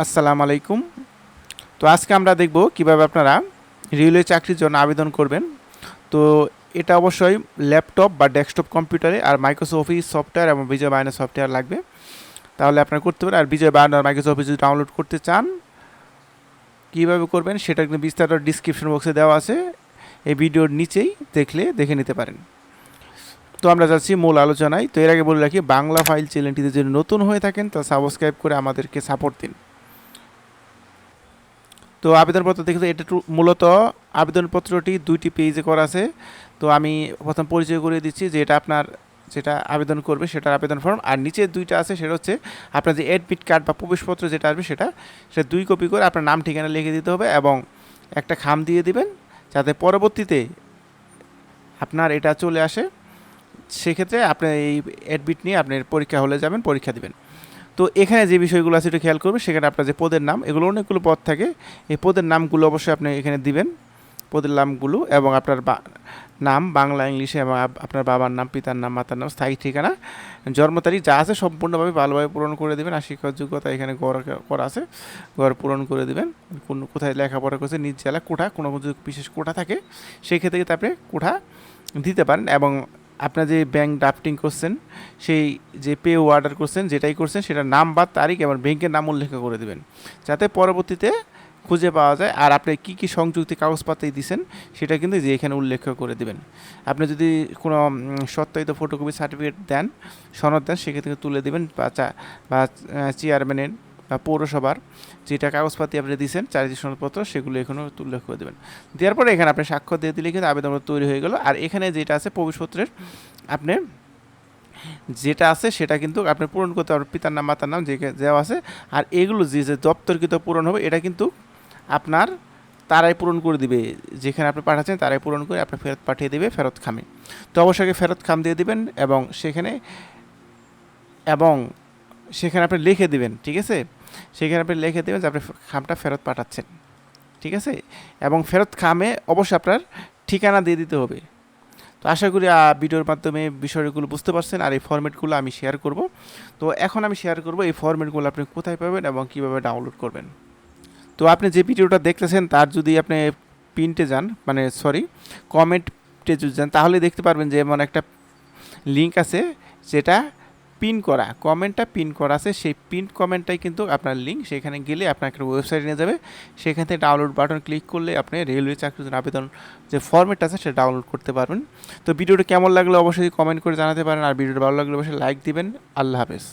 আসসালামু আলাইকুম। তো আজকে আমরা দেখব কীভাবে আপনারা রেলওয়ে চাকরির জন্য আবেদন করবেন। তো এটা অবশ্যই ল্যাপটপ বা ডেস্কটপ কম্পিউটারে আর মাইক্রোসফট অফিস সফটওয়্যার এবং বিজয় বায়না সফটওয়্যার লাগবে। তাহলে আপনারা করতে পারেন। আর বিজয় বায়না আর অফিস যদি ডাউনলোড করতে চান, কীভাবে করবেন সেটা কিন্তু বিস্তারিত ডিসক্রিপশন বক্সে দেওয়া আছে। এই ভিডিওর নিচেই দেখলে, দেখে নিতে পারেন। তো আমরা যাচ্ছি মূল আলোচনায়। তো এর আগে বলে রাখি, বাংলা ফাইল চ্যানেলটিতে যদি নতুন হয়ে থাকেন তা সাবস্ক্রাইব করে আমাদেরকে সাপোর্ট দিন। তো আবেদনপত্র দেখে এটা মূলত আবেদনপত্রটি দুইটি পেজে করা আছে। তো আমি প্রথম পরিচয় করে দিচ্ছি যে এটা আপনার যেটা আবেদন করবে সেটার আবেদন ফর্ম আর নিচে দুইটা আছে, সেটা হচ্ছে আপনার যে অ্যাডমিট কার্ড বা প্রবেশপত্র যেটা আসবে সেটা সেটা দুই কপি করে আপনার নাম, ঠিকানা লিখে দিতে হবে এবং একটা খাম দিয়ে দিবেন যাতে পরবর্তীতে আপনার এটা চলে আসে। সেক্ষেত্রে আপনি এই অ্যাডমিট নিয়ে আপনার পরীক্ষা হলে যাবেন, পরীক্ষা দিবেন। তো এখানে যে বিষয়গুলো আছে, একটু খেয়াল করবেন সেখানে আপনার যে পদের নাম, এগুলো অনেকগুলো পদ থাকে। এই পদের নামগুলো অবশ্যই আপনি এখানে দিবেন। পদের নামগুলো এবং আপনার নাম বাংলা, ইংলিশে এবং আপনার বাবার নাম, পিতার নাম, মাতার নাম, স্থায়ী ঠিকানা, জন্ম তারিখ যা আছে সম্পূর্ণভাবে ভালোভাবে পূরণ করে দেবেন। আর শিক্ষার যোগ্যতা এখানে গড় করা আছে গড় পূরণ করে দেবেন। কোন, কোথায় লেখাপড়া করছে, নিজ জেলা কোঠা, কোনো বিশেষ কোঠা থাকে সেই ক্ষেত্রে আপনি কোঠা দিতে পারেন এবং আপনার যে ব্যাংক ড্রাফটিং করছেন, সেই যে পে অর্ডার করছেন, যেটাই করছেন, সেটার নাম বা তারিখ এবং ব্যাংকের নাম উল্লেখ করে দেবেন। যাতে পরবর্তীতে খুঁজে পাওয়া যায় আর আপনি কী কী সংযুক্তি কাগজপাতি দিছেন, সেটা কিন্তু যে এখানে উল্লেখ করে দেবেন। আপনি যদি কোনো সত্যায়িত ফটোকপি সার্টিফিকেট দেন, সনদ দেন, সেক্ষেত্রে তুলে দেবেন বা চা- বা চেয়ারম্যানের পৌরসভার যেটা কাগজপাতি আপনি দিয়েছেন চারিত্রিক সনদপত্র, সেগুলো এখানেও উল্লেখ করে দেবেন। দেওয়ার পরে এখানে আপনি স্বাক্ষর দিয়ে দিলে কিন্তু আবেদনপত্র তৈরি হয়ে গেল। আর এখানে যেটা আছে, প্রবেশপত্রের, আপনি যেটা আছে সেটা কিন্তু আপনি পূরণ করতে পারবেন। পিতার নাম, মাতার নাম যে দেওয়া আছে। আর এগুলো যে যে দপ্তরকৃত পূরণ হবে, এটা কিন্তু আপনার তারাই পূরণ করে দিবে। যেখানে আপনি পাঠাচ্ছেন, তারাই পূরণ করে আপনি ফেরত পাঠিয়ে দেবে ফেরত খামে। তো অবশ্যই ফেরত খাম দিয়ে দিবেন এবং সেখানে এবং সেখানে আপনি লিখে দিবেন, ঠিক আছে? সেখানে আপনি লিখে দেবেন যে আপনি খামটা ফেরত পাঠাচ্ছেন, ঠিক আছে? এবং ফেরত খামে অবশ্যই আপনার ঠিকানা দিয়ে দিতে হবে। তো আশা করি ভিডিওর মাধ্যমে বিষয়গুলো বুঝতে পারছেন আর এই ফরম্যাটগুলো আমি শেয়ার করব। তো এখন আমি শেয়ার করব এই ফরম্যাটগুলো আপনি কোথায় পাবেন এবং কীভাবে ডাউনলোড করবেন। তো আপনি যে ভিডিওটা দেখতেছেন, তার যদি আপনি প্রিন্টে যান মানে সরি কমেন্টে যদি যান, তাহলে দেখতে পারবেন যে এমন একটা লিঙ্ক আছে যেটা পিন করা কমেন্টটা পিন করা আছে, সেই পিন কমেন্টটাই কিন্তু আপনার লিঙ্ক সেখানে গেলে আপনাকে ওয়েবসাইটে নিয়ে যাবে। সেখান থেকে ডাউনলোড বাটন ক্লিক করলে আপনি রেলওয়ে চাকরির জন্য আবেদন যে ফর্মেট আছে সেটা ডাউনলোড করতে পারবেন। তো ভিডিওটা কেমন লাগলে অবশ্যই কমেন্ট করে জানাতে পারেন, আর ভিডিওটা ভালো লাগলে অবশ্যই লাইক দিবেন। আল্লাহ হাফেজ।